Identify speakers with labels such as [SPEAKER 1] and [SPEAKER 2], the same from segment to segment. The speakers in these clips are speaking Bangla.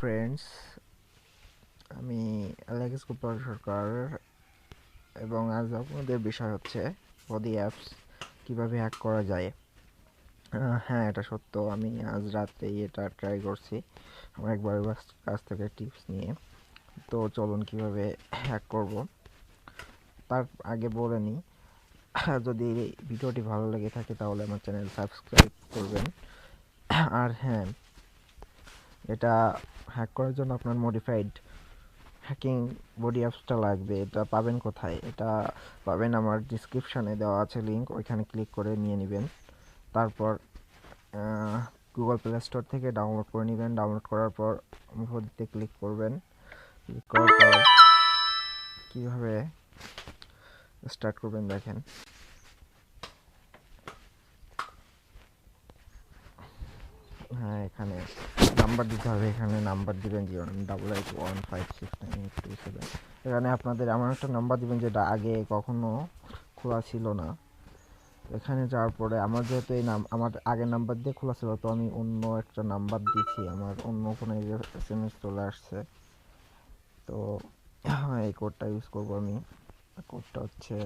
[SPEAKER 1] ফ্রেন্ডস আমি অ্যালেক্স গোপাল সরকার এবং আজ আপনাদের বিষয় হচ্ছে বডি অ্যাপস কীভাবে হ্যাক করা যায়। হ্যাঁ এটা সত্য। আমি আজ রাতেই এটা ট্রাই করছি আমার একবার কাছ থেকে টিপস নিয়ে। তো চলুন কীভাবে হ্যাক করব। তার আগে বলে নিই, যদি ভিডিওটি ভালো লেগে থাকে তাহলে আমার চ্যানেল সাবস্ক্রাইব করবেন। আর হ্যাঁ এটা হ্যাক করার জন্য আপনার মডিফাইড হ্যাকিং বডি অ্যাপসটা লাগবে। এটা পাবেন কোথায়? এটা পাবেন আমার ডিসক্রিপশানে দেওয়া আছে লিঙ্ক ওইখানে ক্লিক করে নিয়ে নেবেন। তারপর গুগল প্লে স্টোর থেকে ডাউনলোড করে নেবেন। ডাউনলোড করার পর ভর্তিতে ক্লিক করবেন। ক্লিক করার পর কীভাবে স্টার্ট করবেন দেখেন। হ্যাঁ এখানে নাম্বার দিতে হবে, এখানে নাম্বার দিবেন zero double eight one five six nine two seven এখানে আপনাদের এমন একটা নাম্বার দিবেন যেটা আগে কখনো খোলা ছিল না। এখানে যাওয়ার পরে আমার যেহেতু এই নাম আমার আগের নাম্বার দিয়ে খোলা ছিল, তো আমি অন্য একটা নাম্বার দিচ্ছি আমার অন্য কোনো এস এম এস চলে আসছে। তো এই কোডটা ইউজ করব আমি। কোডটা হচ্ছে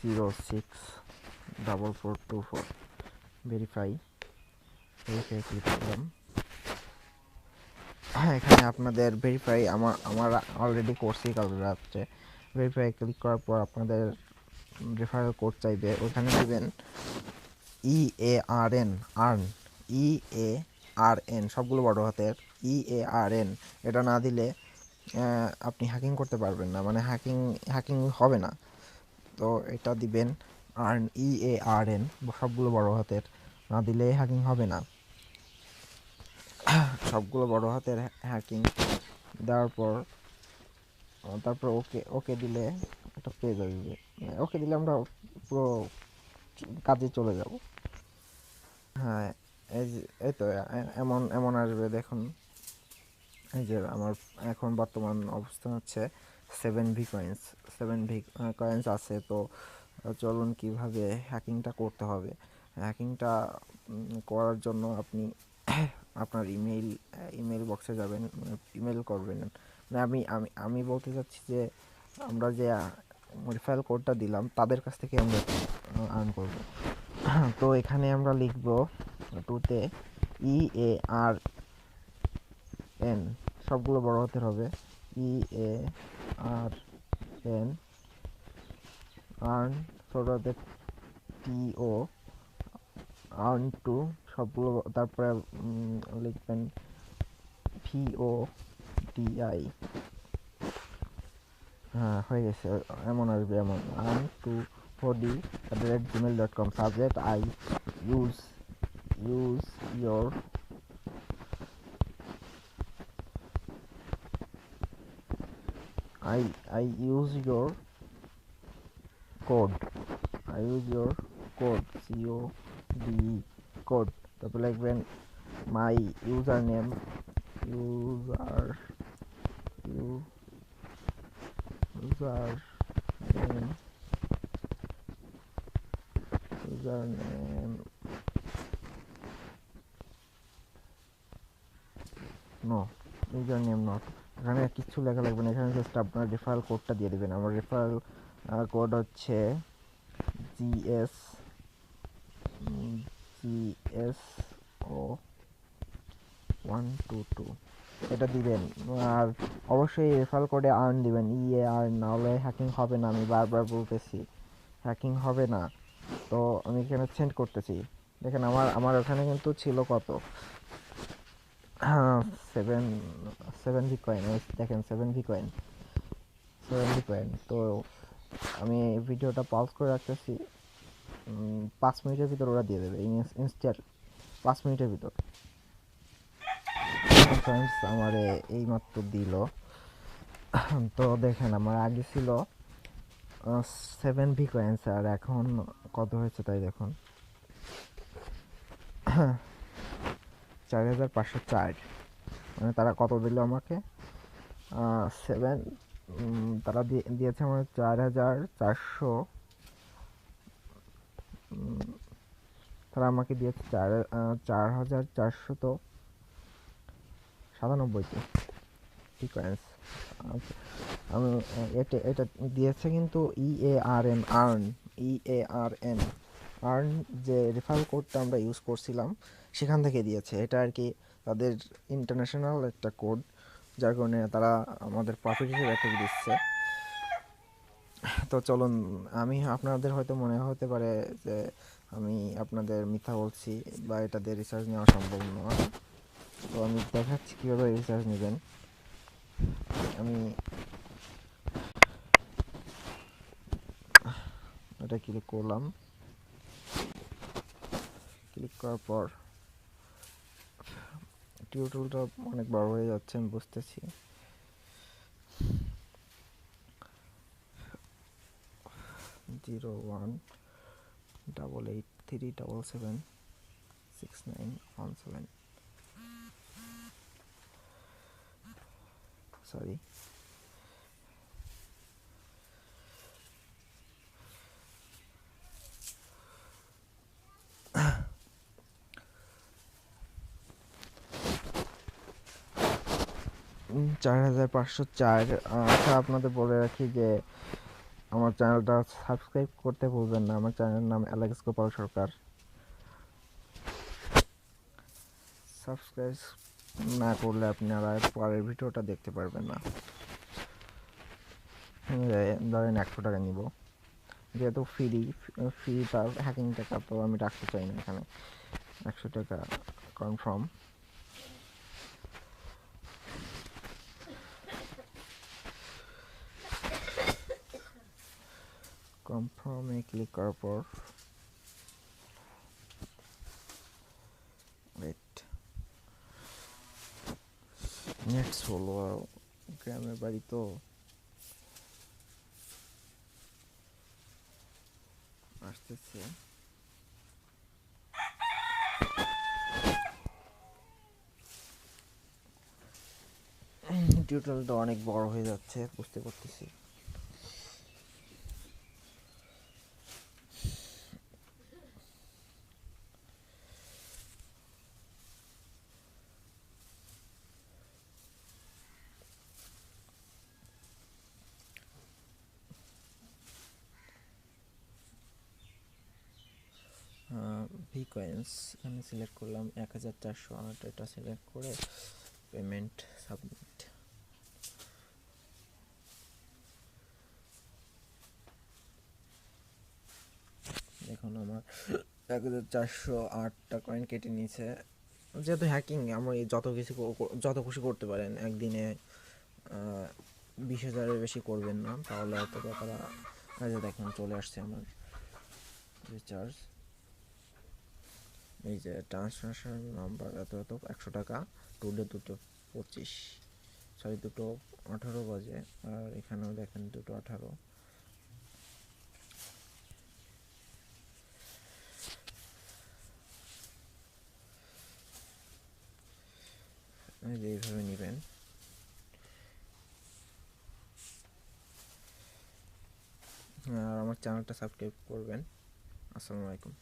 [SPEAKER 1] zero six double four two four verify verify click করলাম এখানে আপনাদের ভেরিফাই আমার আমার অলরেডি করছি কাল রাত্রে ভেরিফাই ক্লিক করার পর আপনাদের রেফারেল কোড চাইবে। ওখানে দেবেন E A R N earn E A R N সবগুলো বড় হাতের ই এ আর এন এটা না দিলে আপনি হ্যাকিং করতে পারবেন না। মানে হ্যাকিং হ্যাকিং হবে না। তো এটা দিবেন। Earn E A R N, সবগুলো বড় হাতের। না দিলে হ্যাকিং হবে না। সবগুলো বড় হাতের হ্যাকিং দেওয়ার পর তারপর ওকে ওকে দিলে একটা পেজ আসবে ওকে দিলে আমরা পুরো কাজে চলে যাব। হ্যাঁ এই এই তো, এমন এমন আসবে, দেখুন। এই যে আমার এখন বর্তমান অবস্থান হচ্ছে seven V coins seven V coins আছে, তো চলুন কীভাবে হ্যাকিংটা করতে হবে। হ্যাকিংটা করার জন্য আপনি আপনার ইমেইল ইমেইল বক্সে যাবেন ইমেল করবেন। মানে আমি আমি আমি বলতে চাচ্ছি যে, আমরা যে মডিফায়ার কোডটা দিলাম, তাদের কাছ থেকে আমরা আর্ন করব। তো এখানে আমরা লিখব টুতে ই এ আর এন সবগুলো বড় হাতের হবে। E A R N earn T O earn two, সবগুলো, তারপরে লিখবেন ভি ও ডি আই হ্যাঁ হয়ে গেছে, এমন আসবে, এমন। Earn two four D at the rate Gmail dot com subject I use use your I I use your code. I use your code. C O D E code. তারপর লিখবেন my username user user name username no username not এখানে কিছু লেখা লাগবে না এখানে জাস্ট আপনার রেফারেল কোডটা দিয়ে দিবেন আমার রেফারেল কোড হচ্ছে GS GS O one two two. এটা দিবেন। আর অবশ্যই রেফারেল কোডে আর্ন দিবেন। ইয়ে আর না হলে হ্যাকিং হবে না, আমি বারবার বলতেছি। হ্যাকিং হবে না। তো আমি এখানে সেন্ড করতেছি। দেখেন আমার আমার ওখানে কিন্তু ছিল কত? সেভেন সেভেন ভি কয়েন দেখেন seven V coin seven V coin তো আমি ভিডিওটা পজ করে রাখতেছি। পাঁচ মিনিটের ভিতর ওরা দিয়ে দেবে ইনস্ট্যান্ট পাঁচ মিনিটের ভিতর। আমার এই মাত্র দিল। তো দেখেন, আমার আগে ছিল সেভেন ভি কয়েন্স আর এখন কত হয়েছে তাই দেখুন। চার হাজার পাঁচশো চার। মানে তারা কত দিল আমাকে? সেভেন তারা দিয়ে, দিয়েছে আমার চার হাজার চারশো। তারা আমাকে দিয়েছে চার চার হাজার চারশো তো সাতানব্বইটি। সিকোয়েন্স আমি এটা এটা দিয়েছে কিন্তু E A R earn E A R earn যে রেফারেল কোডটা আমরা ইউজ করছিলাম, সেখান থেকে দিয়েছে। এটা আর কি তাদের ইন্টারন্যাশনাল একটা কোড যার কারণে তারা আমাদের প্রফিট হিসেবে একটা দিচ্ছে। তো চলুন, আমি আপনাদের হয়তো মনে হতে পারে যে আমি আপনাদের মিথ্যা বলছি বা এটাতে রিসার্চ নেওয়া সম্ভব নয়। তো আমি দেখাচ্ছি কীভাবে রিসার্চ নেবেন। আমি এটা ক্লিক করলাম। ক্লিক করার পর টিউটোরিয়ালটা অনেক বড় হয়ে যাচ্ছে, আমি বুঝতেছি। Zero one double eight three double seven six nine one seven. Sorry. চার হাজার পাঁচশো চার। আচ্ছা আপনাদের বলে রাখি যে আমার চ্যানেলটা সাবস্ক্রাইব করতে ভুলবেন না। আমার চ্যানেলের নাম অ্যালেক্স গোপাল সরকার। সাবস্ক্রাইব না করলে আপনারা পরের ভিডিওটা দেখতে পারবেন না। ধরেন একশো টাকা নিব। যেহেতু ফ্রি ফ্রি তার হ্যাকিং টাকা তো আমি রাখতে চাই না এখানে। একশো টাকা কনফার্ম কনফার্মে ক্লিক করার পর ওয়েট নেট স্লো গ্রামের বাড়ি তো। আসতেছে। টিউটোরিয়ালটা অনেক বড় হয়ে যাচ্ছে, বুঝতে পারতেছি। ভি কয়েন্স এখানে সিলেক্ট করলাম এক হাজার চারশো আট, এটা সিলেক্ট করে পেমেন্ট সাবমিট এখন আমার এক হাজার চারশো আটটা কয়েন কেটে নিয়েছে। যেহেতু হ্যাকিং আমার যত কিছু যত খুশি করতে পারেন, একদিনে বিশ হাজারের বেশি করবেন না, তাহলে হয়তো তারা দেখেন চলে আসছে আমার রিচার্জ এই যে ট্রান্সফার নাম্বার এত এত, একশো টাকা টুডে দুটো পঁচিশ। সরি, দুটো আঠারো বাজে, আর এখানেও দেখেন দুটো আঠারো। যে এইভাবে নেবেন। আর আমার চ্যানেলটা সাবস্ক্রাইব করবেন। আসসালামু আলাইকুম।